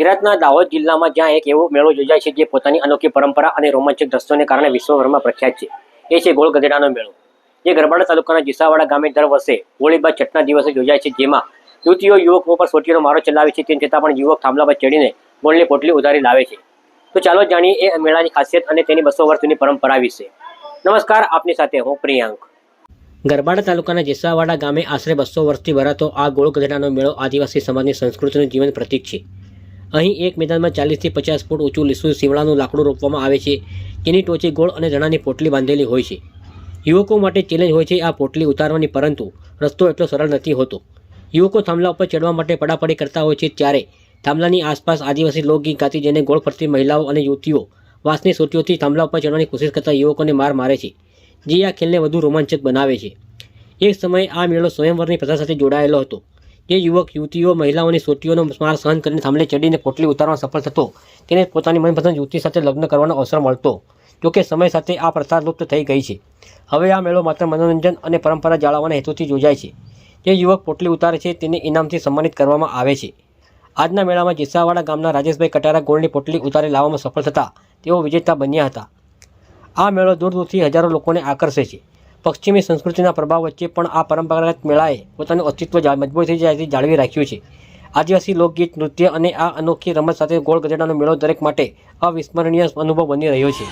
ગુજરાતના દાહોદ જિલ્લામાં જ્યાં એક એવો મેળો યોજાય છે જે પોતાની અનોખી પરંપરા અને રોમાંચક દ્રશ્યોને કારણે વિશ્વભરમાં પ્રખ્યાત છે. એ છે ગોળ ગધેડાનો મેળો. જે ગરબાડા તાલુકાના જીસાવાડા ગામે દર વર્ષે હોળી બાદ છઠના દિવસે યોજાય છે, જેમાં યુવતીઓ યુવકો પર સોટીનો મારો ચલાવે છે, તેમ છતાં પણ યુવક થાંભલા પર ચડીને ગોળની પોટલી ઉધારી લાવે છે. તો ચાલો જાણીએ એ મેળાની ખાસિયત અને તેની બસો વર્ષની પરંપરા વિશે. નમસ્કાર, આપની સાથે હું પ્રિયાંક. ગરબાડા તાલુકાના જેસાવાડા ગામે આશરે બસો વર્ષથી ભરાતો આ ગોળ ગધેડાનો મેળો આદિવાસી સમાજની સંસ્કૃતિનું જીવન પ્રતીક છે. અહીં એક મેદાનમાં ચાલીસથી પચાસ ફૂટ ઊંચું લીસું શિમળાનું લાકડું રોપવામાં આવે છે, જેની ટોચે ગોળ અને ધણાની પોટલી બાંધેલી હોય છે. યુવકો માટે ચેલેન્જ હોય છે આ પોટલી ઉતારવાની, પરંતુ રસ્તો એટલો સરળ નથી હોતો. યુવકો થાંભલા ઉપર ચડવા માટે પડાપડી કરતા હોય છે ત્યારે થાંભલાની આસપાસ આદિવાસી લોકગીત ગાતી જેને ગોળ ફરતી મહિલાઓ અને યુવતીઓ વાંસની સોટીઓથી થાંભલા ઉપર ચડવાની કોશિશ કરતા યુવકોને માર મારે છે, જે આ ખેલને વધુ રોમાંચક બનાવે છે. એક સમયે આ મેળો સ્વયંવરની પ્રથા સાથે જોડાયેલો હતો. જે યુવક, યુવતીઓ, મહિલાઓની સોટીઓનો સ્માર સહન કરીને થાંભલે ચડીને પોટલી ઉતારવા સફળ થતો. તેને પોતાની મનપસંદ યુવતી સાથે લગ્ન કરવાનો અવસર મળતો. જોકે સમય સાથે આ પ્રથા લુપ્ત થઈ ગઈ છે. હવે આ મેળો માત્ર મનોરંજન અને પરંપરા જાળવવાના હેતુથી યોજાય છે. જે યુવક પોટલી ઉતારે છે તેને ઇનામથી સન્માનિત કરવામાં આવે છે. આજના મેળામાં જેસાવાડા ગામના રાજેશભાઈ કટારા ગોળની પોટલી ઉતારી લાવવામાં સફળ થતા તેઓ વિજેતા બન્યા હતા. આ મેળો દૂર દૂરથી હજારો લોકોને આકર્ષે છે. પશ્ચિમી સંસ્કૃતિના પ્રભાવ વચ્ચે પણ આ પરંપરાગત મેળાએ પોતાનું અસ્તિત્વ જા- મજબૂતી જાય જાળવી રાખ્યું છે. આદિવાસી લોકગીત, નૃત્ય અને આ અનોખી રમત સાથે ગોળ ગજેડાનો મેળો દરેક માટે અવિસ્મરણીય અનુભવ બની રહ્યો છે.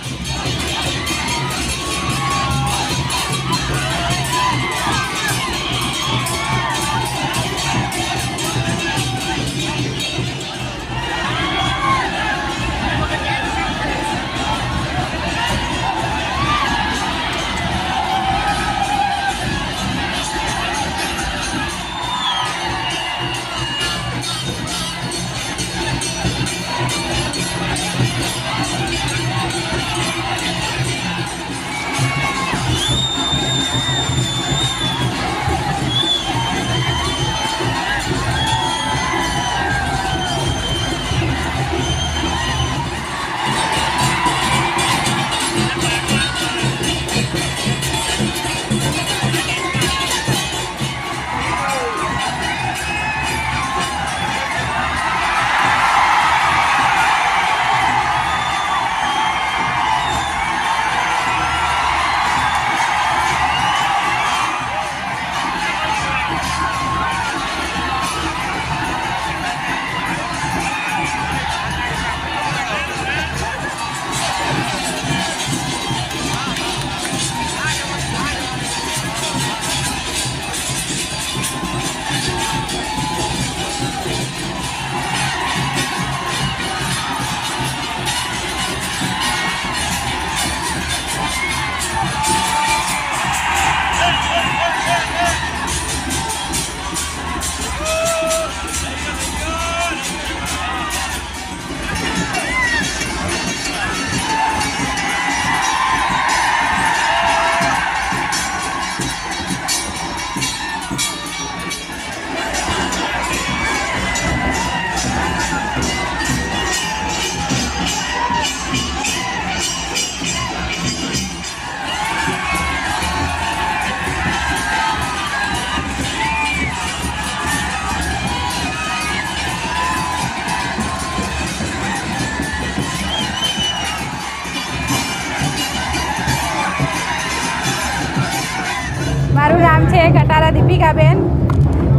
મારું નામ છે કટારા દીપિકાબેન.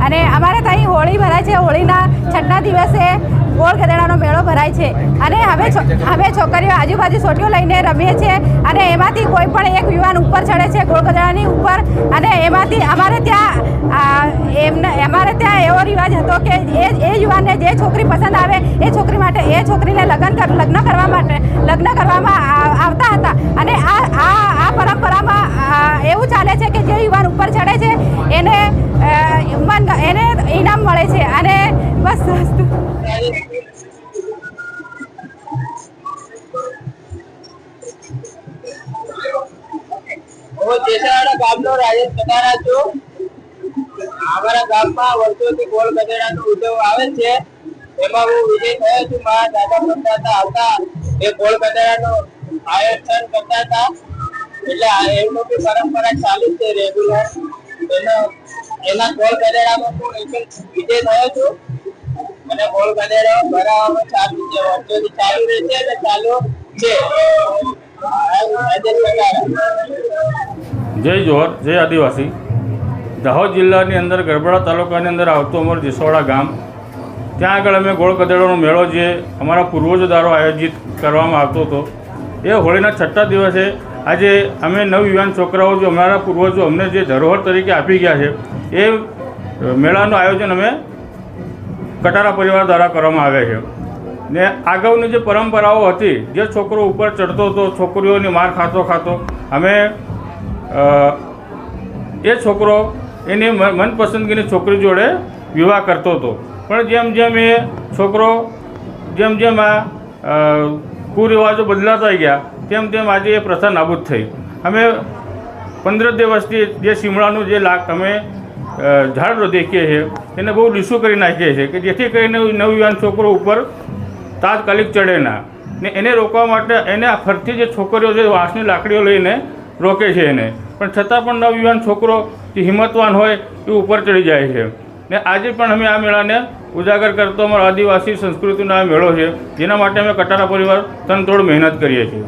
અને અમારે ત્યાં હોળી ભરાય છે. હોળીના છઠ્ઠા દિવસે ગોળ ગધેડાનો મેળો ભરાય છે. અને હવે હવે છોકરીઓ આજુબાજુ સોટીઓ લઈને રમીએ છીએ. અને એમાંથી કોઈ પણ એક યુવાન ઉપર ચડે છે ગોળ ગધેડાની ઉપર. અને એમાંથી અમારે ત્યાં એમને અમારે ત્યાં એવો રિવાજ હતો કે એ એ યુવાનને જે છોકરી પસંદ આવે, એ છોકરી માટે, એ છોકરીને લગ્ન લગ્ન કરવા માટે લગ્ન કરવામાં આવતા એને ઇનામ મળે છે અને બસ આવે છે. એમાં હું વિજય થયો છું. મારા દાદા પરદાદા આવતા એ ગોળ ગધેડાનો આયોજન કરતા એટલે એમનો બી પરંપરા ચાલુ છે, રેગ્યુલર. એનો એના ગોળ ગધેડામાં હું એક વિજય થયો છું. અને ગોળ ગધેડો ભરાવામાં ચાલુ છે વર્ષોથી ચાલુ રહેશે અને ચાલુ છે. જય જોહર, જય આદિવાસી. દાહોદ જિલ્લાની અંદર ગરબડા તાલુકાની અંદર આવતું અમારું જીસવાડા ગામ. ત્યાં આગળ અમે ગોળ કદેડોનો મેળો જે અમારા પૂર્વજો દ્વારા આયોજિત કરવામાં આવતો હતો, એ હોળીના છઠ્ઠા દિવસે આજે અમે નવયુવાન છોકરાઓ જે અમારા પૂર્વજો અમને જે ધરોહર તરીકે આપી ગયા છે એ મેળાનું આયોજન અમે કટારા પરિવાર દ્વારા કરવામાં આવે છે. ને અગાઉની જે પરંપરાઓ હતી, જે છોકરો ઉપર ચડતો હતો, છોકરીઓની માર ખાતો ખાતો, અમે એ છોકરો એની મનપસંદગીની છોકરી જોડે વિવાહ કરતો હતો. પણ જેમ જેમ એ છોકરો, જેમ જેમ આ કુરિવાજો બદલાતા ગયા, તેમ તેમ આજે એ પ્રથા નાબૂદ થઈ. અમે પંદર દિવસથી જે શિમળાનું જે લાગ અમે ઝાડ દેખીએ છીએ. એને બહુ લીસું કરી નાખીએ છીએ કે જેથી કરીને નવયુવાન છોકરો ઉપર તાત્કાલિક ચડે ના. ને એને રોકવા માટે એને આ ફરતી જે છોકરીઓ છે, વાંસની લાકડીઓ લઈને રોકે છે એને. પણ છતાં પણ નવયુવાન છોકરો જે હિંમતવાન હોય એ ઉપર ચડી જાય છે. ને આજે પણ અમે આ મેળાને ઉજાગર કરતો અમારો આદિવાસી સંસ્કૃતિનો આ મેળો છે. જેના માટે અમે કટારા પરિવાર તનતોડ મહેનત કરીએ છીએ.